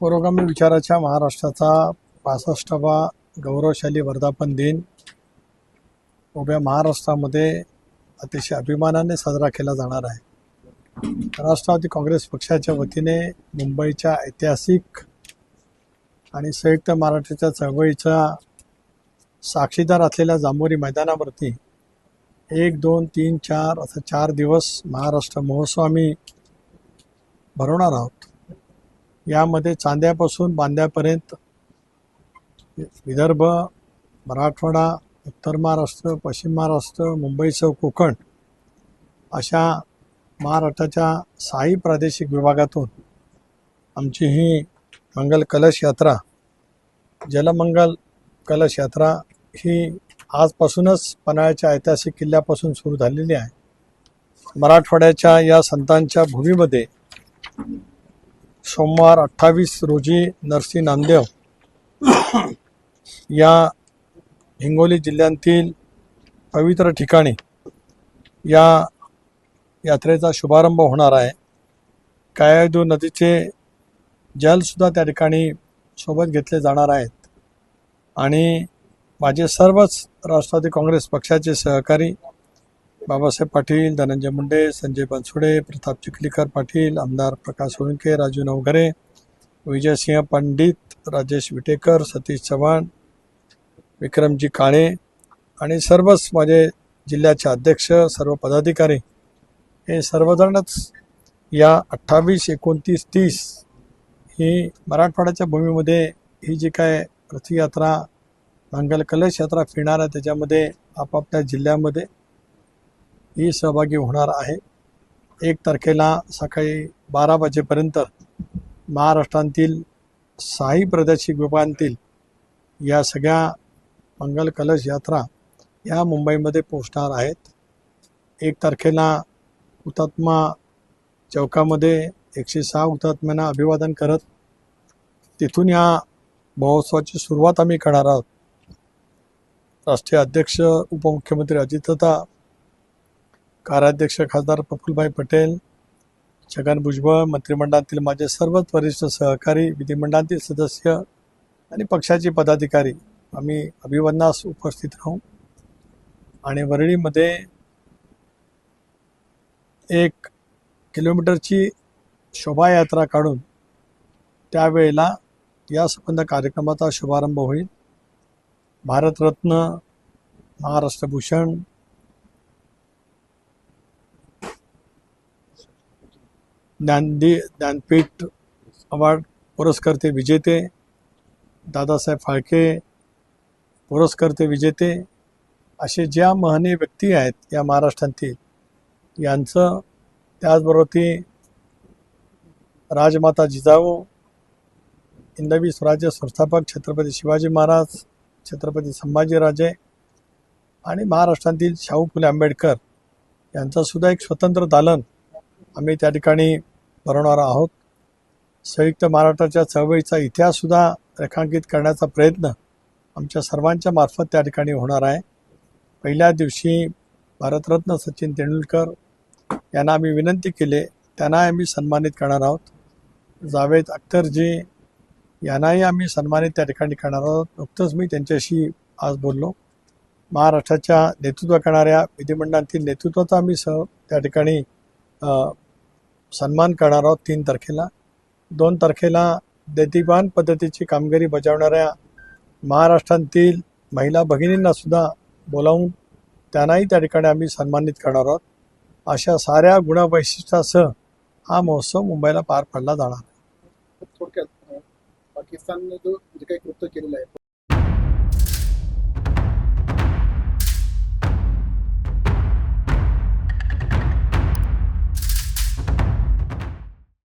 पुरोगामी विचाराच्या महाराष्ट्राचा पासष्टावा गौरवशाली वर्धापन दिन उभ्या महाराष्ट्रामध्ये अतिशय अभिमानाने साजरा केला जाणार आहे. राष्ट्रवादी काँग्रेस पक्षाच्या वतीने मुंबईच्या ऐतिहासिक आणि संयुक्त महाराष्ट्राच्या चळवळीचा साक्षीदार असलेल्या जांभोरी मैदानावरती एक दोन तीन चार असं चार दिवस महाराष्ट्र महोत्सव आम्ही भरवणार आहोत. यामध्ये चांद्यापासून बांद्यापर्यंत विदर्भ मराठवाडा उत्तर महाराष्ट्र पश्चिम महाराष्ट्र मुंबईसह कोकण अशा महाराष्ट्राच्या साई प्रादेशिक विभागातून आमची ही मंगल कलश यात्रा जलमंगल कलश यात्रा ही आजपासूनच पन्हाळ्याच्या ऐतिहासिक किल्ल्यापासून सुरू झालेली आहे. मराठवाड्याच्या या संतांच्या भूमीमध्ये सोमवार अठ्ठावीस रोजी नरसी नांदेव या हिंगोली जिल्ह्यातील पवित्र ठिकाणी या यात्रेचा शुभारंभ होणार आहे. कायादू नदीचे जलसुद्धा त्या ठिकाणी सोबत घेतले जाणार आहेत. आणि माझे सर्वच राष्ट्रवादी काँग्रेस पक्षाचे सहकारी बाबासाहेब पाटील धनंजय मुंडे संजय बनसोडे प्रताप चिखलीकर पाटील आमदार प्रकाश सोळंके राजू नवघरे विजयसिंह पंडित राजेश विटेकर सतीश चव्हाण विक्रमजी काळे आणि सर्वच माझे जिल्ह्याचे अध्यक्ष सर्व पदाधिकारी हे सर्वजणच या अठ्ठावीस एकोणतीस तीस ही मराठवाड्याच्या भूमीमध्ये ही जी काय रथयात्रा मंगल कलश यात्रा फिरणार आहे त्याच्यामध्ये आपापल्या जिल्ह्यामध्ये ही सहभागी होणार आहे. एक तारखेला सकाळी बारा वाजेपर्यंत महाराष्ट्रातील साई प्रादेशिक विभागांतील या सगळ्या मंगल कलश यात्रा या मुंबईमध्ये पोचणार आहेत. एक तारखेला हुतात्मा चौकामध्ये एकशे सहा हुतात्म्यांना अभिवादन करत तिथून या महोत्सवाची सुरुवात आम्ही करणार आहोत. राष्ट्रीय अध्यक्ष उपमुख्यमंत्री अजितदा कार्याध्यक्ष खासदार प्रफुल्लभाई पटेल छगन भुजबळ मंत्रिमंडळातील माझे सर्वच वरिष्ठ सहकारी विधिमंडळातील सदस्य आणि पक्षाचे पदाधिकारी आम्ही अभिवंदनास उपस्थित राहू. आणि वरळीमध्ये एक किलोमीटरची शोभायात्रा काढून त्यावेळेला या संबंध कार्यक्रमाचा शुभारंभ होईल. भारतरत्न महाराष्ट्रभूषण ज्ञानदी ज्ञानपीठ अवॉर्ड पुरस्कर्ते विजेते दादासाहेब फाळके पुरस्कर्ते विजेते असे ज्या महनीय व्यक्ती आहेत या महाराष्ट्रातील यांचं त्याचबरोबर ती राजमाता जिजाऊ हिंदवी स्वराज्य संस्थापक छत्रपती शिवाजी महाराज छत्रपती संभाजीराजे आणि महाराष्ट्रातील शाहू फुले आंबेडकर यांचं सुद्धा एक स्वतंत्र दालन आम्ही त्या ठिकाणी बनवणार आहोत. संयुक्त महाराष्ट्राच्या चळवळीचा इतिहाससुद्धा रेखांकित करण्याचा प्रयत्न आमच्या सर्वांच्या मार्फत त्या ठिकाणी होणार आहे. पहिल्या दिवशी भारतरत्न सचिन तेंडुलकर यांना आम्ही विनंती केली त्यांना आम्ही सन्मानित करणार आहोत. जावेद अख्तरजी यांनाही आम्ही सन्मानित त्या ठिकाणी करणार आहोत. नुकतंच मी त्यांच्याशी आज बोललो. महाराष्ट्राच्या नेतृत्व करणाऱ्या विधिमंडळातील नेतृत्वाचा आम्ही सह त्या ठिकाणी सन्मान करणार आहोत तीन तारखेला. दोन तारखेला दैतिबान पद्धतीची कामगिरी बजावणाऱ्या महाराष्ट्रातील महिला भगिनींना सुद्धा बोलावून त्यांनाही त्या ठिकाणी आम्ही सन्मानित करणार आहोत. अशा साऱ्या गुणवैशिष्ट्यासह हा महोत्सव मुंबईला पार पडला जाणार. थोडक्यात पाकिस्तानने जो जे काही कृत्य केलेलं आहे